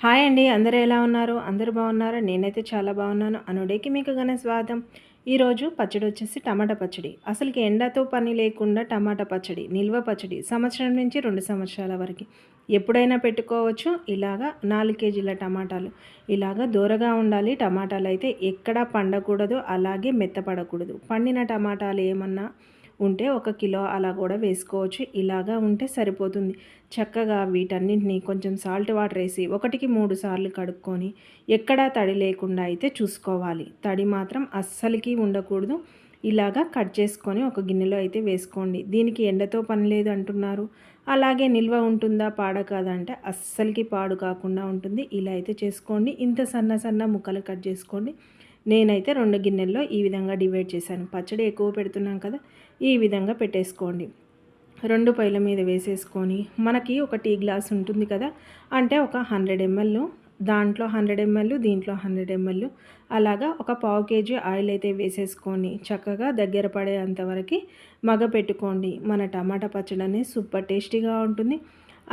Hi అండి అందరూ ఎలా ఉన్నారు? అందరూ బాగున్నారు? నేనైతే చాలా బాగున్నాను. అనుడేకి మీకు ఘన స్వాగతం. ఈరోజు పచ్చడి వచ్చేసి టమాటా పచ్చడి. అసలుకి ఎండతో పని లేకుండా టమాటా పచ్చడి నిల్వ పచ్చడి సంవత్సరం నుంచి రెండు సంవత్సరాల వరకు. ఎప్పుడైనా పెట్టుకోవచ్చు. ఇలాగా నాలుగు కేజీల టమాటాలు. ఇలాగా దూరగా ఉండాలి. టమాటాలు అయితే ఎక్కడా పండకూడదు. అలాగే మెత్తపడకూడదు. పండిన టమాటాలు ఏమన్నా ఉంటే ఒక కిలో అలా కూడా వేసుకోవచ్చు. ఇలాగా ఉంటే సరిపోతుంది. చక్కగా వీటన్నింటినీ కొంచెం సాల్ట్ వాటర్ వేసి ఒకటికి మూడు సార్లు కడుక్కొని ఎక్కడా తడి లేకుండా అయితే చూసుకోవాలి. తడి మాత్రం అస్సలకి ఉండకూడదు. ఇలాగా కట్ చేసుకొని ఒక గిన్నెలో అయితే వేసుకోండి. దీనికి ఎండతో పని లేదు అంటున్నారు. అలాగే నిల్వ ఉంటుందా పాడ కాదంటే అస్సలకి పాడు కాకుండా ఉంటుంది. ఇలా అయితే చేసుకోండి. ఇంత సన్న సన్న ముక్కలు కట్ చేసుకోండి. నేనైతే రెండు గిన్నెల్లో ఈ విధంగా డివైడ్ చేశాను. పచ్చడి ఎక్కువ పెడుతున్నాం కదా ఈ విధంగా పెట్టేసుకోండి. రెండు పైల మీద వేసేసుకొని మనకి ఒక టీ గ్లాస్ ఉంటుంది కదా అంటే ఒక హండ్రెడ్ ఎంఎల్ దాంట్లో హండ్రెడ్ ఎంఎల్ దీంట్లో హండ్రెడ్ ఎంఎల్ అలాగా ఒక పావు కేజీ ఆయిల్ అయితే వేసేసుకొని చక్కగా దగ్గర పడేంతవరకు మగ పెట్టుకోండి. మన టమాటా పచ్చడి అనేది సూపర్ టేస్టీగా ఉంటుంది.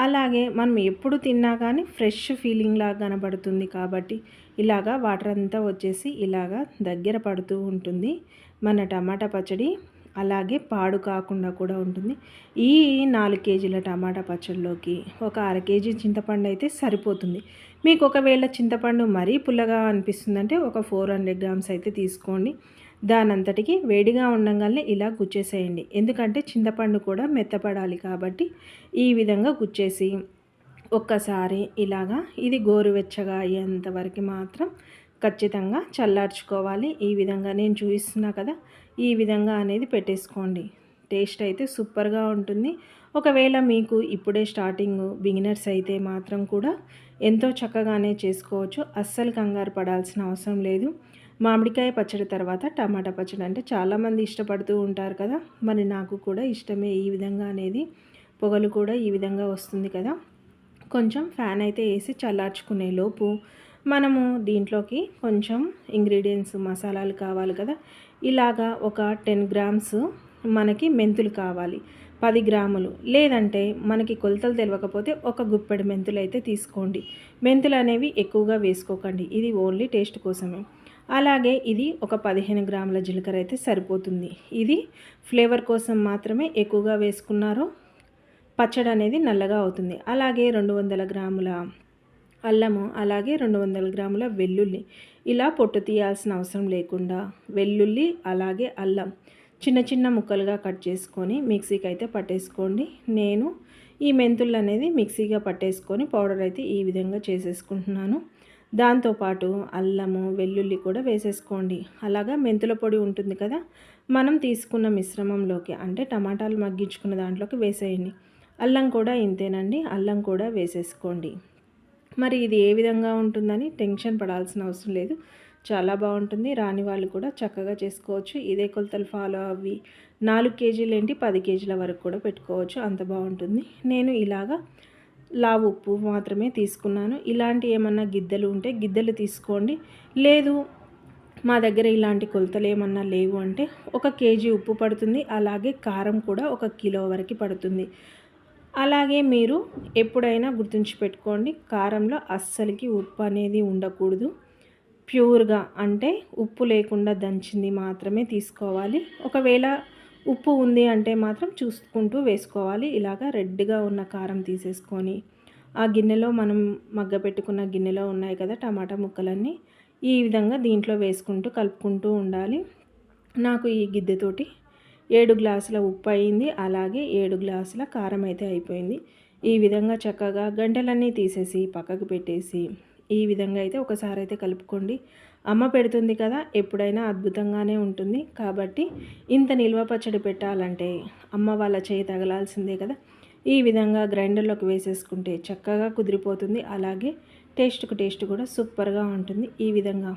అలాగే మనం ఎప్పుడు తిన్నా కానీ ఫ్రెష్ ఫీలింగ్ లాగా కనబడుతుంది కాబట్టి ఇలాగా వాటర్ అంతా వచ్చేసి ఇలాగా దగ్గర పడుతూ ఉంటుంది. మన టమాటా పచ్చడి అలాగే పాడు కాకుండా కూడా ఉంటుంది. ఈ నాలుగు కేజీల టమాటా పచ్చడిలోకి ఒక అర కేజీ చింతపండు అయితే సరిపోతుంది. మీకు ఒకవేళ చింతపండు మరీ పుల్లగా అనిపిస్తుందంటే ఒక ఫోర్ హండ్రెడ్ గ్రామ్స్ అయితే తీసుకోండి. దానంతటికి వేడిగా ఉండగానే ఇలా గుచ్చేసేయండి. ఎందుకంటే చింతపండు కూడా మెత్తపడాలి కాబట్టి ఈ విధంగా గుచ్చేసి ఒక్కసారి ఇలాగా ఇది గోరువెచ్చగా అయ్యేంతవరకు మాత్రం ఖచ్చితంగా చల్లార్చుకోవాలి. ఈ విధంగా నేను చూపిస్తున్నా కదా ఈ విధంగా అనేది పెట్టేసుకోండి. టేస్ట్ అయితే సూపర్గా ఉంటుంది. ఒకవేళ మీకు ఇప్పుడే స్టార్టింగ్ బిగినర్స్ అయితే మాత్రం కూడా ఎంతో చక్కగానే చేసుకోవచ్చు. అస్సలు కంగారు పడాల్సిన అవసరం లేదు. మామిడికాయ పచ్చడి తర్వాత టమాటా పచ్చడి అంటే చాలామంది ఇష్టపడుతూ ఉంటారు కదా మరి నాకు కూడా ఇష్టమే ఈ విధంగా అనేది. పొగలు కూడా ఈ విధంగా వస్తుంది కదా. కొంచెం ఫ్యాన్ అయితే వేసి చల్లార్చుకునే లోపు మనము దీంట్లోకి కొంచెం ఇంగ్రీడియంట్స్ మసాలాలు కావాలి కదా. ఇలాగా ఒక టెన్ గ్రామ్స్ మనకి మెంతులు కావాలి. పది గ్రాములు. లేదంటే మనకి కొలతలు తెలియకపోతే ఒక గుప్పెడు మెంతులు అయితే తీసుకోండి. మెంతులు అనేవి ఎక్కువగా వేసుకోకండి. ఇది ఓన్లీ టేస్ట్ కోసమే. అలాగే ఇది ఒక పదిహేను గ్రాముల జీలకర్ర అయితే సరిపోతుంది. ఇది ఫ్లేవర్ కోసం మాత్రమే ఎక్కువగా వేసుకున్నారో. పచ్చడి అనేది నల్లగా అవుతుంది. అలాగే రెండు వందల గ్రాముల అల్లము అలాగే రెండు వందల గ్రాముల వెల్లుల్లి. ఇలా పొట్టు తీయాల్సిన అవసరం లేకుండా వెల్లుల్లి అలాగే అల్లం చిన్న చిన్న ముక్కలుగా కట్ చేసుకొని మిక్సీకి అయితే పట్టేసుకోండి. నేను ఈ మెంతులు అనేది మిక్సీగా పట్టేసుకొని పౌడర్ అయితే ఈ విధంగా చేసేసుకుంటున్నాను. దాంతోపాటు అల్లము వెల్లుల్లి కూడా వేసేసుకోండి. అలాగా మెంతుల పొడి ఉంటుంది కదా మనం తీసుకున్న మిశ్రమంలోకి అంటే టమాటాలు మగ్గించుకున్న దాంట్లోకి వేసేయండి. అల్లం కూడా ఇంతేనండి. అల్లం కూడా వేసేసుకోండి. మరి ఇది ఏ విధంగా ఉంటుందని టెన్షన్ పడాల్సిన అవసరం లేదు. చాలా బాగుంటుంది. రాని వాళ్ళు కూడా చక్కగా చేసుకోవచ్చు. ఇదే కొలతలు ఫాలో అవి నాలుగు కేజీలు ఏంటి పది కేజీల వరకు కూడా పెట్టుకోవచ్చు. అంత బాగుంటుంది. నేను ఇలాగా లావు ఉప్పు మాత్రమే తీసుకున్నాను. ఇలాంటి ఏమన్నా గిద్దెలు ఉంటే గిద్దెలు తీసుకోండి. లేదు మా దగ్గర ఇలాంటి కొలతలు ఏమన్నా లేవు అంటే ఒక కేజీ ఉప్పు పడుతుంది. అలాగే కారం కూడా ఒక కిలో వరకు పడుతుంది. అలాగే మీరు ఎప్పుడైనా గుర్తుంచి పెట్టుకోండి కారంలో అస్సలకి ఉప్పు అనేది ఉండకూడదు. ప్యూర్గా అంటే ఉప్పు లేకుండా దంచింది మాత్రమే తీసుకోవాలి. ఒకవేళ ఉప్పు ఉంది అంటే మాత్రం చూసుకుంటూ వేసుకోవాలి. ఇలాగా రెడ్గా ఉన్న కారం తీసేసుకొని ఆ గిన్నెలో మనం మగ్గ పెట్టుకున్న గిన్నెలో ఉన్నాయి కదా టమాటా ముక్కలన్నీ ఈ విధంగా దీంట్లో వేసుకుంటూ కలుపుకుంటూ ఉండాలి. నాకు ఈ గిద్దెతోటి ఏడు గ్లాసుల ఉప్పు అయింది అలాగే ఏడు గ్లాసుల కారం అయితే అయిపోయింది. ఈ విధంగా చక్కగా గంటలన్నీ తీసేసి పక్కకు పెట్టేసి ఈ విధంగా అయితే ఒకసారి అయితే కలుపుకోండి. అమ్మ పెడుతుంది కదా ఎప్పుడైనా అద్భుతంగానే ఉంటుంది. కాబట్టి ఇంత నిల్వ పచ్చడి పెట్టాలంటే అమ్మ వాళ్ళ చేయి తగలాల్సిందే కదా. ఈ విధంగా గ్రైండర్లోకి వేసేసుకుంటే చక్కగా కుదిరిపోతుంది. అలాగే టేస్ట్కు టేస్ట్ కూడా సూపర్గా ఉంటుంది. ఈ విధంగా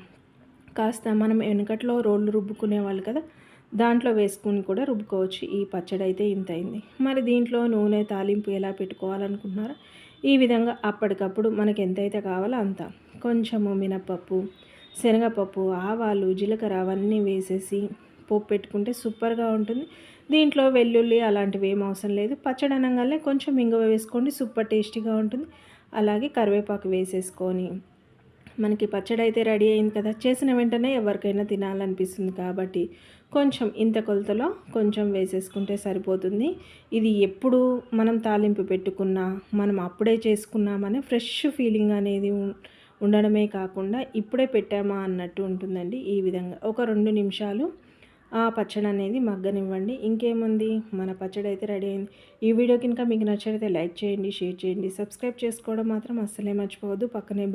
కాస్త మనం వెనుకట్లో రోళ్ళు రుబ్బుకునేవాళ్ళు కదా దాంట్లో వేసుకుని కూడా రుబ్బుకోవచ్చు. ఈ పచ్చడి అయితే ఇంత అయింది మరి దీంట్లో నూనె తాలింపు ఎలా పెట్టుకోవాలనుకుంటున్నారో? ఈ విధంగా అప్పటికప్పుడు మనకి ఎంతైతే కావాలో అంత. కొంచెము మినపప్పు శనగపప్పు ఆవాలు జీలకర్ర అవన్నీ వేసేసి పోపు పెట్టుకుంటే సూపర్గా ఉంటుంది. దీంట్లో వెల్లుల్లి అలాంటివి ఏం అవసరం లేదు. పచ్చడి అనగానే కొంచెం ఇంగువ వేసుకోండి సూపర్ టేస్టీగా ఉంటుంది. అలాగే కరివేపాకు వేసేసుకొని మనకి పచ్చడి అయితే రెడీ అయింది కదా చేసిన వెంటనే ఎవరికైనా తినాలనిపిస్తుంది కాబట్టి కొంచెం ఇంత కొలతలో కొంచెం వేసేసుకుంటే సరిపోతుంది. ఇది ఎప్పుడు మనం తాలింపు పెట్టుకున్నా మనం అప్పుడే చేసుకున్నామని ఫ్రెష్ ఫీలింగ్ అనేది ఉండడమే కాకుండా ఇప్పుడే పెట్టామా అన్నట్టు ఉంటుందండి ఈ విధంగా. ఒక రెండు నిమిషాలు ఆ పచ్చడి అనేది మగ్గనివ్వండి. ఇంకేముంది? మన పచ్చడి అయితే రెడీ అయింది. ఈ వీడియో కనుక మీకు నచ్చితే లైక్ చేయండి షేర్ చేయండి. సబ్స్క్రైబ్ చేసుకోవడం మాత్రం అస్సలే మర్చిపోవద్దు. పక్కనే